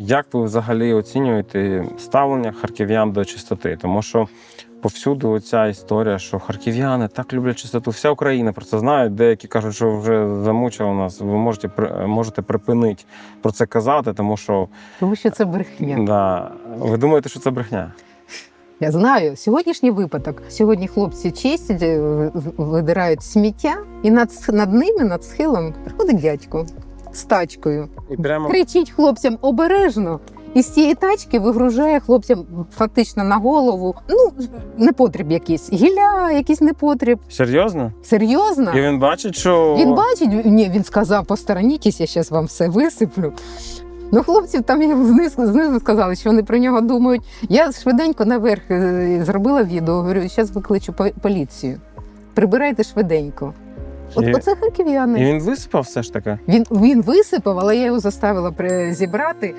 Як ви взагалі оцінюєте ставлення харків'ян до чистоти? Тому що повсюди оця історія, що харків'яни так люблять чистоту. Вся Україна про це знає. Деякі кажуть, що вже замучило нас. Ви можете можете припинити про це казати, тому що Тому що це брехня. да, ви думаєте, що це брехня? Я знаю сьогоднішній випадок. Сьогодні хлопці чистять, видирають сміття, і над, над ними, над схилом, приходить дядько з тачкою. І прямо Кричить хлопцям обережно. І з цієї тачки вигружає хлопцям фактично на голову. Ну, непотріб якийсь. Гілля, якийсь непотріб. серйозно? Серйозно? І він бачить, що Він бачить, ні, він сказав, посторонітесь, я зараз вам все висиплю. Ну, хлопців там знизу, знизу сказали, що вони про нього думають. Я швиденько наверх е, зробила відео, говорю, зараз викличу по- поліцію. Прибирайте швиденько. От І- оце І харків'яни. він висипав все ж таки. Він, він висипав, але я його заставила при- зібрати.